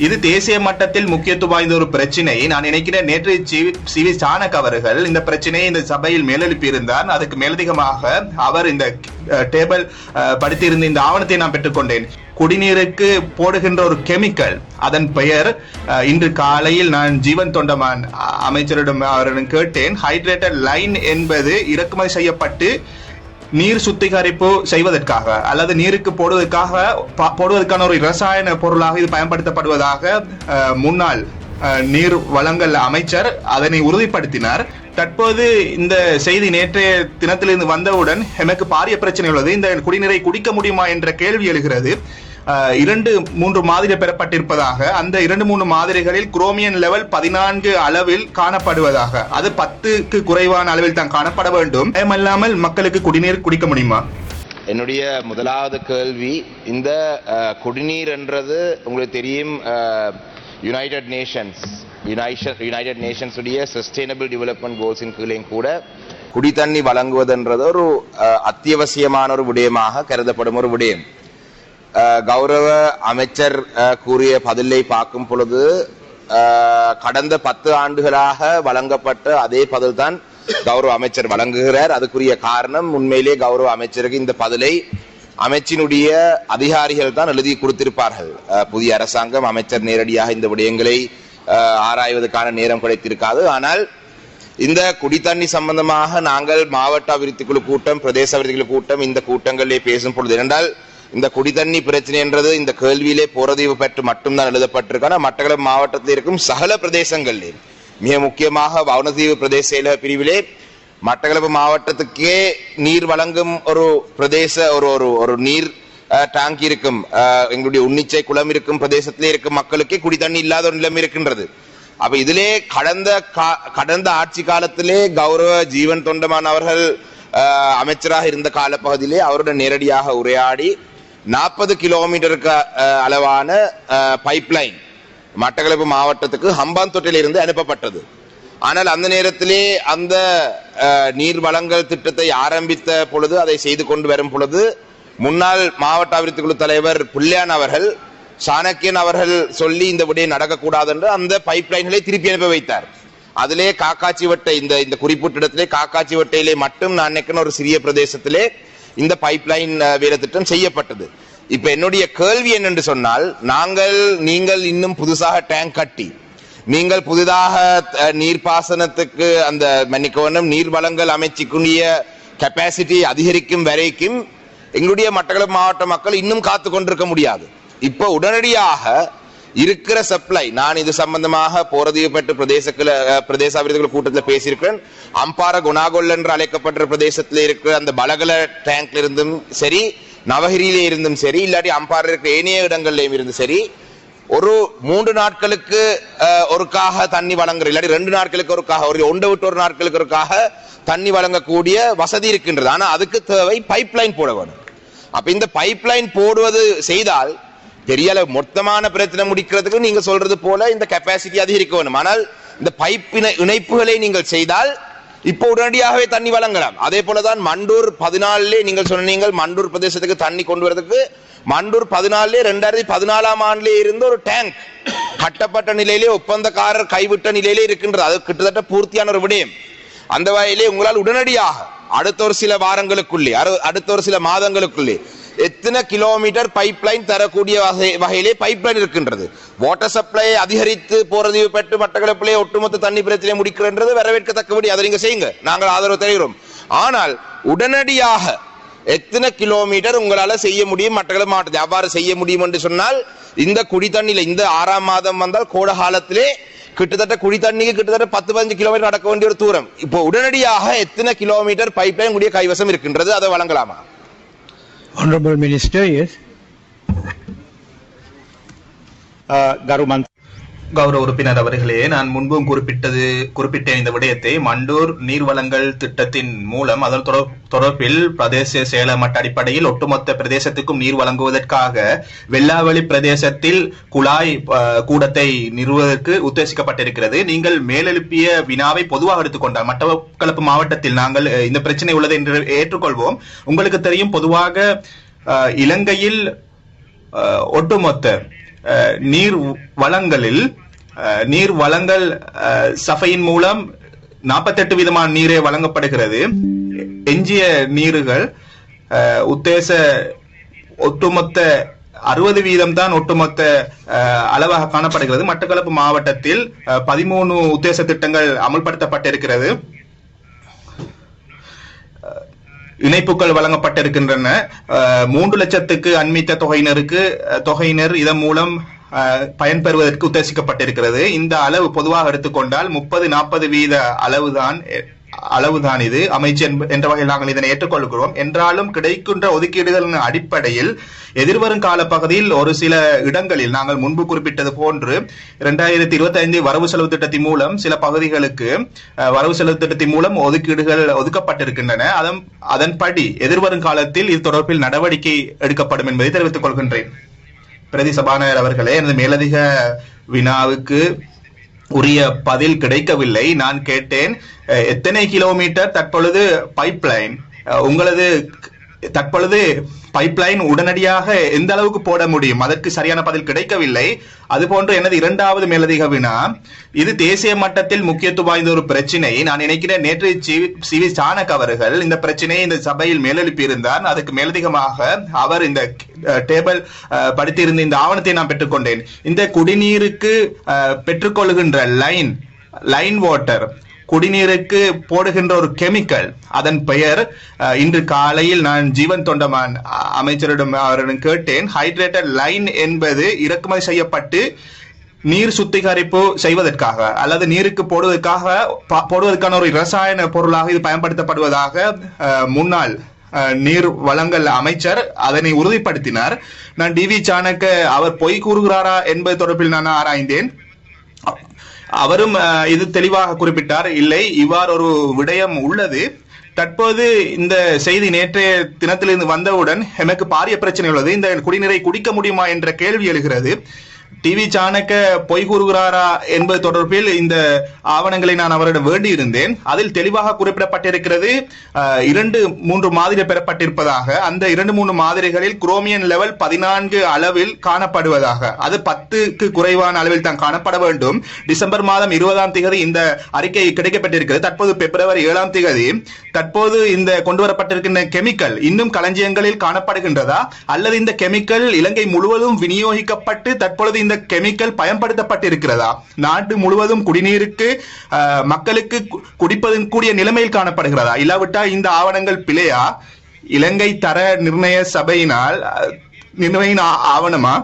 இது தேசிய மட்டத்தில் முக்கியத்துவம் வாய்ந்த ஒரு பிரச்சனை. நான் நினைக்கிறேன் நேற்று சி- வி சாணக் அவர்கள் இந்த பிரச்சனையை இந்த சபையில் மேலெழுப்பியிருந்தார். அதுக்கு மேலதிகமாக அவர் இந்த டேபிள் படித்திருந்த இந்த ஆவணத்தை நான் பெற்றுக்கொண்டேன். குடிநீருக்கு போடுகின்ற ஒரு கெமிக்கல் அதன் பெயர் இன்று காலையில் நான் ஜீவன் தொண்டமான் அமைச்சரிடம் அவரிடம் கேட்டேன். ஹைட்ரேட்டட் லைன் என்பது இறக்குமதி செய்யப்பட்டு நீர் சுத்திகரிப்பு செய்வதற்காக அல்லது நீருக்கு போடுவதற்காக போடுவதற்கான ஒரு ரசாயன பொருளாக இது பயன்படுத்தப்படுவதாக முன்னாள் நீர் வளங்கள் அமைச்சர் அதனை உறுதிப்படுத்தினார். தற்போது இந்த செய்தி நேற்றைய தினத்திலிருந்து வந்தவுடன் எமக்கு பாரிய பிரச்சனை உள்ளது. இந்த குடிநீரை குடிக்க முடியுமா? என்ற கேள்வி எழுகிறது. இரண்டு மூன்று மாதிரி பெறப்பட்டிருப்பதாக அந்த இரண்டு மூன்று மாதிரிகளில் குரோமியன் லெவல் பதினான்கு அளவில் காணப்படுவதாக. அது பத்துக்கு குறைவான அளவில் தான் காணப்பட வேண்டும். பயமல்லாமல் மக்களுக்கு குடிநீர் குடிக்க முடியுமா? என்னுடைய முதலாவது கேள்வி இந்த குடிநீர் என்றது உங்களுக்கு தெரியும் யுனைடெட் நேஷன்ஸ் யுனைடெட் நேஷன்ஸ் உடைய சஸ்டைனபிள் டெவலப்மெண்ட் கோல்ஸின் கீழேயும் கூட குடித்தண்ணி வழங்குவதென்றது ஒரு அத்தியாவசியமான ஒரு விடயமாக கருதப்படும் ஒரு விடயம். கௌரவ அமைச்சர் கூறிய பதிலை பார்க்கும் பொழுது கடந்த பத்து ஆண்டுகளாக வழங்கப்பட்ட அதே பதில் தான் கௌரவ அமைச்சர் வழங்குகிறார். அதுக்குரிய காரணம் உண்மையிலே கௌரவ அமைச்சருக்கு இந்த பதிலை அமைச்சினுடைய அதிகாரிகள் தான் எழுதி கொடுத்திருப்பார்கள். புதிய அரசாங்கம் அமைச்சர் நேரடியாக இந்த விடயங்களை ஆராய்வதற்கான நேரம் கிடைத்திருக்காது. ஆனால் இந்த குடித்தண்ணி சம்பந்தமாக நாங்கள் மாவட்ட அபிவிருத்தி குழு கூட்டம் பிரதேச அபிவிருத்தி குழு கூட்டம் இந்த கூட்டங்களிலே பேசும் பொழுது என்றால் இந்த குடிதண்ணி பிரச்சனைன்றது இந்த கேள்வியிலே போரதீவு பெற்று மட்டும்தான் எழுதப்பட்டிருக்கான மட்டக்களப்பு மாவட்டத்தில் இருக்கும் சகல பிரதேசங்களிலே மிக முக்கியமாக வவுனதீவு பிரதேச பிரிவிலே மட்டக்களப்பு மாவட்டத்துக்கே நீர் வழங்கும் ஒரு பிரதேச ஒரு ஒரு ஒரு நீர் டேங்க் இருக்கும் எங்களுடைய உன்னிச்சை குளம் இருக்கும் பிரதேசத்திலே இருக்கும் மக்களுக்கே குடித்தண்ணி இல்லாத ஒரு நிலைமை இருக்கின்றது. அப்ப இதிலே கடந்த கா- கடந்த ஆட்சி காலத்திலே கௌரவ ஜீவன் தொண்டமான் அவர்கள் அமைச்சராக இருந்த காலப்பகுதியிலே அவருடன் நேரடியாக உரையாடி நாற்பது கிலோமீட்டருக்கு அளவான பைப்லைன் மட்டக்களப்பு மாவட்டத்துக்கு ஹம்பாந்தொட்டில் இருந்து அனுப்பப்பட்டது. ஆனால் அந்த நேரத்திலே அந்த நீர் வளங்கள் திட்டத்தை ஆரம்பித்த பொழுது அதை செய்து கொண்டு வரும் பொழுது முன்னாள் மாவட்ட அபிவிருத்தி குழு தலைவர் புல்லியான் அவர்கள் சாணக்கியன் அவர்கள் சொல்லி இந்த விடயம் நடக்கக்கூடாது என்று அந்த பைப் லைன்களை திருப்பி அனுப்பி வைத்தார். அதிலே காக்காச்சி வட்டை இந்த இந்த குறிப்பிட்ட இடத்திலே காக்காச்சி வட்டையிலே மட்டும் நான் நினைக்கிற ஒரு சிறிய பிரதேசத்திலே இந்த பைப்லைன் வேலைத்திட்டம் செய்யப்பட்டது. இப்ப என்னுடைய கேள்வி என்னென்று சொன்னால் நாங்கள் நீங்கள் இன்னும் புதுசாக டேங்க் கட்டி நீங்கள் புதிதாக நீர்ப்பாசனத்துக்கு அந்த மன்னிக்கவனம் நீர் வளங்கள் அமைச்சுக்குரிய கெப்பாசிட்டி அதிகரிக்கும் வரைக்கும் எங்களுடைய மட்டக்களப்பு மாவட்ட மக்கள் இன்னும் காத்து கொண்டிருக்க முடியாது. இப்போ உடனடியாக இருக்கிற சப்ளை நான் இது சம்பந்தமாக போரதிய பெற்ற பிரதேச பிரதேச அபிவிருத்திகள் கூட்டத்தில் பேசியிருக்கிறேன். அம்பார குணாகொல் என்று அழைக்கப்பட்ட பிரதேசத்தில் இருக்கிற அந்த பலகல டேங்க்ல இருந்தும் சரி நவகிரியிலே இருந்தும் சரி இல்லாட்டி அம்பாறை இருக்கிற ஏனைய இடங்கள்லயும் இருந்தும் சரி ஒரு மூன்று நாட்களுக்கு ஒருக்காக தண்ணி வழங்குற இல்லாட்டி ரெண்டு நாட்களுக்கு ஒருக்காக ஒரு ஒன்று விட்டு ஒரு நாட்களுக்கு ஒருக்காக தண்ணி வழங்கக்கூடிய வசதி இருக்கின்றது. ஆனா அதுக்கு தேவை பைப்லைன் போட வேணும் அப்ப இந்த பைப்லைன் போடுவது செய்தால் பெரிய அளவு மொத்தமான பிரச்சனை முடிக்கிறதுக்கு நீங்க சொல்றது போல இந்த கெப்பாசிட்டி அதிகரிக்க வேணும் ஆனால் இந்த பைப்பின இணைப்புகளை நீங்கள் செய்தால் இப்போ உடனடியாகவே தண்ணி வழங்கலாம். அதே போலதான் மண்டூர் பதினாலே நீங்கள் சொன்னீங்க மண்டூர் பிரதேசத்துக்கு தண்ணி கொண்டு வரதுக்கு. மண்டூர் பதினாலே ரெண்டாயிரத்தி பதினாலாம் ஆண்டுல இருந்து ஒரு டேங்க் கட்டப்பட்ட நிலையிலே ஒப்பந்தக்காரர் கைவிட்ட நிலையிலே இருக்கின்றது. அது கிட்டத்தட்ட பூர்த்தியான ஒரு விடயம். அந்த வகையிலே உங்களால் உடனடியாக அடுத்த ஒரு சில வாரங்களுக்குள்ளே அடுத்த ஒரு சில மாதங்களுக்குள்ளே எத்தனை கிலோமீட்டர் பைப்லைன் தரக்கூடிய வகை- வகையிலே பைப்லைன் இருக்கின்றது. வாட்டர் சப்ளை அதிகரித்து போறது பெற்று மட்டக்களப்பிலே ஒட்டுமொத்த தண்ணி பிரச்சனை முடிக்கிறது வரவேற்கத்தக்கபடி அதை நீங்க செய்யுங்க. நாங்கள் ஆதரவு தருகிறோம். ஆனால் உடனடியாக எத்தனை கிலோமீட்டர் உங்களால செய்ய முடியும்? மட்டக்களப்பு மாவட்டத்தில் அவ்வாறு செய்ய முடியும் என்று சொன்னால் இந்த குடி தண்ணியில இந்த ஆறாம் மாதம் வந்தால் கோட காலத்திலே கிட்டத்தட்ட குடி தண்ணிக்கு கிட்டத்தட்ட பத்து பதினஞ்சு கிலோமீட்டர் நடக்க வேண்டிய ஒரு தூரம். இப்போ உடனடியாக எத்தனை கிலோமீட்டர் பைப்லைன் கூடிய கைவசம் இருக்கின்றது? அதை வழங்கலாமா? Honorable Minister, yes. Uh, Garu Mantri. கௌரவ உறுப்பினர் அவர்களே நான் முன்பும் குறிப்பிட்டது குறிப்பிட்ட இந்த விடயத்தை. மண்டூர் நீர்வளங்கள் திட்டத்தின் மூலம் அதன் தொடர்- தொடர்பில் பிரதேச செயலமட்ட அடிப்படையில் ஒட்டுமொத்த பிரதேசத்துக்கும் நீர் வழங்குவதற்காக வெள்ளாவளி பிரதேசத்தில் குழாய் கூடத்தை நிறுவதற்கு உத்தேசிக்கப்பட்டிருக்கிறது. நீங்கள் மேலெழுப்பிய வினாவை பொதுவாக எடுத்துக்கொண்டால் மட்டக்களப்பு மாவட்டத்தில் நாங்கள் இந்த பிரச்சனை உள்ளது என்று ஏற்றுக்கொள்வோம். உங்களுக்கு தெரியும் பொதுவாக இலங்கையில் ஒட்டுமொத்த நீர் வளங்களில் அஹ், நீர் வளங்கள் அஹ், சபையின் மூலம் நாற்பத்தெட்டு விதமான நீரே வழங்கப்படுகிறது. எஞ்சிய நீர்கள் அஹ், உத்தேச ஒட்டுமொத்த அறுபது வீதம் தான் ஒட்டுமொத்த அஹ், அளவாக காணப்படுகிறது. மட்டக்களப்பு மாவட்டத்தில் பதிமூணு உத்தேச திட்டங்கள் அமல்படுத்தப்பட்டிருக்கிறது. இணைப்புகள் வழங்கப்பட்டிருக்கின்றன. மூன்று லட்சத்துக்கு அண்மித்த தொகையினருக்கு தொகையினர் இதன் மூலம் பயன்பெறுவதற்கு உத்தேசிக்கப்பட்டிருக்கிறது. இந்த அளவு பொதுவாக எடுத்துக்கொண்டால் முப்பது நாற்பது வீத அளவுதான் அளவுதான் இது. அமைச்சு என்ப- என்ற வகையில் நாங்கள் இதனை ஏற்றுக்கொள்கிறோம். என்றாலும் கிடைக்கின்ற ஒதுக்கீடுகளின் அடிப்படையில் எதிர்வரும் காலப்பகுதியில் ஒரு சில இடங்களில் நாங்கள் முன்பு குறிப்பிட்டது போன்று இரண்டாயிரத்தி இருபத்தி ஐந்து வரவு செலவு திட்டத்தின் மூலம் சில பகுதிகளுக்கு வரவு செலவு திட்டத்தின் மூலம் ஒதுக்கீடுகள் ஒதுக்கப்பட்டிருக்கின்றன. அதன் அதன்படி எதிர்வரும் காலத்தில் இது தொடர்பில் நடவடிக்கை எடுக்கப்படும் என்பதை தெரிவித்துக் கொள்கின்றேன். பிரதி சபாநாயகர் அவர்களே எனது மேலதிக வினாவுக்கு உரிய பதில் கிடைக்கவில்லை. நான் கேட்டேன் எத்தனை கிலோமீட்டர் தற்பொழுது பைப்லைன் உங்களது தற்பொழுது பைப்லைன் உடனடியாக எந்த அளவுக்கு போட முடியும்? அதற்கு சரியான பதில் கிடைக்கவில்லை. அதுபோன்று எனது இரண்டாவது மேலதிக வினா. இது தேசிய மட்டத்தில் முக்கியத்துவம் வாய்ந்த ஒரு பிரச்சினை. நான் நினைக்கிறேன் நேற்று சி- வி சாணக் அவர்கள் இந்த பிரச்சனையை இந்த சபையில் மேலெழுப்பியிருந்தார். அதுக்கு மேலதிகமாக அவர் இந்த டேபிள் படுத்தியிருந்த படித்திருந்த இந்த ஆவணத்தை நான் பெற்றுக்கொண்டேன். இந்த குடிநீருக்கு பெற்றுக்கொள்கின்ற லைன் லைன் வாட்டர் குடிநீருக்கு போடுகின்ற ஒரு கெமிக்கல். அதன் பெயர் இன்று காலையில் நான் ஜீவன் தொண்டமான் அமைச்சரிடம் அவரிடம் கேட்டேன். ஹைட்ரேட்டட் லைன் என்பது இறக்குமதி செய்யப்பட்டு நீர் சுத்திகரிப்பு செய்வதற்காக அல்லது நீருக்கு போடுவதற்காக போடுவதற்கான ஒரு ரசாயன பொருளாக இது பயன்படுத்தப்படுவதாக முன்னாள் நீர் வளங்கள் அமைச்சர் அதனை உறுதிப்படுத்தினார். நான் டிவி சாணக்க அவர் பொய் கூறுகிறாரா என்பது தொடர்பில் நான் ஆராய்ந்தேன். அவரும் அஹ், இது தெளிவாக குறிப்பிட்டார் இல்லை இவ்வாறு ஒரு விடயம் உள்ளது. தற்போது இந்த செய்தி நேற்றைய தினத்திலிருந்து வந்தவுடன் எமக்கு பாரிய பிரச்சனை உள்ளது. இந்த குடிநீரை குடிக்க முடியுமா என்ற கேள்வி எழுகிறது. டிவி சாணக்க பொய் கூறுகிறாரா என்பது தொடர்பில் இந்த ஆவணங்களை நான் அவரிடம் வேண்டியிருந்தேன். அதில் தெளிவாக குறிப்பிடப்பட்டிருக்கிறது இரண்டு மூன்று மாதிரி பெறப்பட்டிருப்பதாக அந்த இரண்டு மூன்று மாதிரிகளில் குரோமியன் லெவல் பதினான்கு அளவில் காணப்படுவதாக அது பத்துக்கு குறைவான அளவில் தான் காணப்பட வேண்டும். டிசம்பர் மாதம் இருபதாம் தேதி இந்த அறிக்கை கிடைக்கப்பட்டிருக்கிறது. தற்போது பிப்ரவரி ஏழாம் தேதி தற்போது இந்த கொண்டு வரப்பட்டிருக்கின்ற கெமிக்கல் இன்னும் களஞ்சியங்களில் காணப்படுகின்றதா? அல்லது இந்த கெமிக்கல் இலங்கை முழுவதும் விநியோகிக்கப்பட்டு தற்பொழுது இந்த கெமிக்கல் பயன்படுத்தப்பட்டிருக்கிறதா? நாட்டு முழுவதும் குடிநீருக்கு மக்களுக்கு குடிப்பதன் கூடிய நிலைமையில் காணப்படுகிறதா? இல்லாவிட்டால் இந்த ஆவணங்கள் பிழையா? இலங்கை தர நிர்ணய சபையினால் நிர்ணயின் ஆவணமா?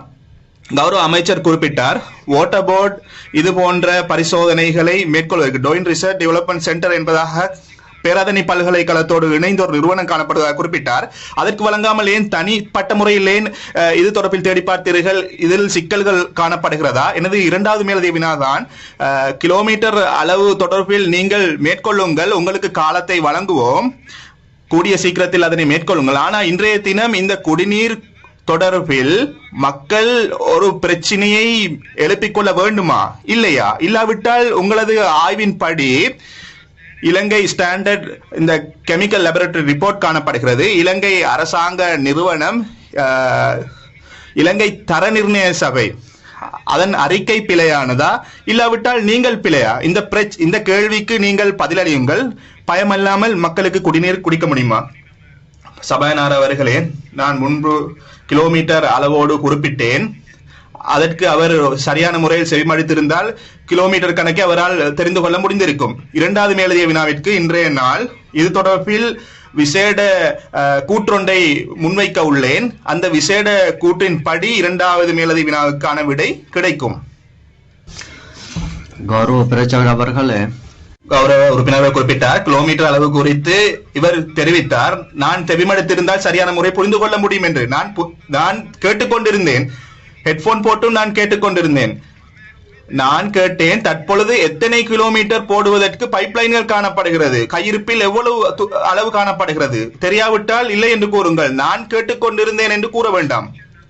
கௌரவ அமைச்சர் குறிப்பிட்டார் வாட்டர் போர்டு இது போன்ற பரிசோதனைகளை மேற்கொள்வதற்கு டோயின் ரிசர்ச் டெவலப்மெண்ட் சென்டர் என்பதாக பேராதனை பல்கலைக்கழகத்தோடு இணைந்த ஒரு நிறுவனம் காணப்படுவதாக குறிப்பிட்டார். அதற்கு வழங்காமல் ஏன் தனிப்பட்ட முறையில் ஏன் இது தொடர்பில் தேடி பார்த்தீர்கள்? இதில் சிக்கல்கள் காணப்படுகிறதா? எனது இரண்டாவது மேலதிக வினாதான் கிலோமீட்டர் அளவு தொடர்பில் நீங்கள் மேற்கொள்ளுங்கள் உங்களுக்கு காலத்தை வழங்குவோம். கூடிய சீக்கிரத்தில் அதனை மேற்கொள்ளுங்கள். ஆனால் இன்றைய தினம் இந்த குடிநீர் தொடர்பில் மக்கள் ஒரு பிரச்சனையை எழுப்பிக்கொள்ள வேண்டுமா? இல்லையா? இல்லாவிட்டால் உங்களது ஆய்வின்படி இலங்கை ஸ்டாண்டர்ட் இந்த கெமிக்கல் லெபரட்டரி ரிப்போர்ட் காணப்படுகிறது. இலங்கை அரசாங்க நிறுவனம் இலங்கை தர நிர்ணய சபை அதன் அறிக்கை பிழையானதா? இல்லாவிட்டால் நீங்கள் பிழையா? இந்த பிரச் இந்த கேள்விக்கு நீங்கள் பதிலளியுங்கள். பயமல்லாமல் மக்களுக்கு குடிநீர் குடிக்க முடியுமா? சபாநாயகர் அவர்களே நான் முன்பு கிலோமீட்டர் அளவோடு குறிப்பிட்டேன். அதற்கு அவர் சரியான முறையில் செவிமடித்திருந்தால் கிலோமீட்டர் கணக்கே அவரால் தெரிந்து கொள்ள முடிந்திருக்கும். இரண்டாவது மேலதிக வினாவிற்கு இன்றைய நாள். இது தொடர்பில் விசேட கூற்றொன்றை முன்வைக்க உள்ளேன். அந்த விசேட கூற்றின் படி இரண்டாவது மேலதிக வினாவுக்கான விடை கிடைக்கும். கௌரவ பிரச்சார அவர்களே. கௌரவ உறுப்பினர் குறிப்பிட்டார் கிலோமீட்டர் அளவு குறித்து இவர் தெரிவித்தார். நான் செவிமடுத்திருந்தால் சரியான முறை புரிந்து கொள்ள முடியும் என்று. நான் நான் கேட்டுக்கொண்டிருந்தேன். ஹெட்போன் போட்டும் நான் கேட்டுக்கொண்டிருந்தேன். நான் கேட்டேன் தற்பொழுது எத்தனை கிலோமீட்டர் போடுவதற்கு பைப்லைன்கள் காணப்படுகிறது? கையிருப்பில் எவ்வளவு து- அளவு காணப்படுகிறது? தெரியாவிட்டால் இல்லை என்று கூறுங்கள். நான் கேட்டுக்கொண்டிருந்தேன் என்று கூற வேண்டாம்.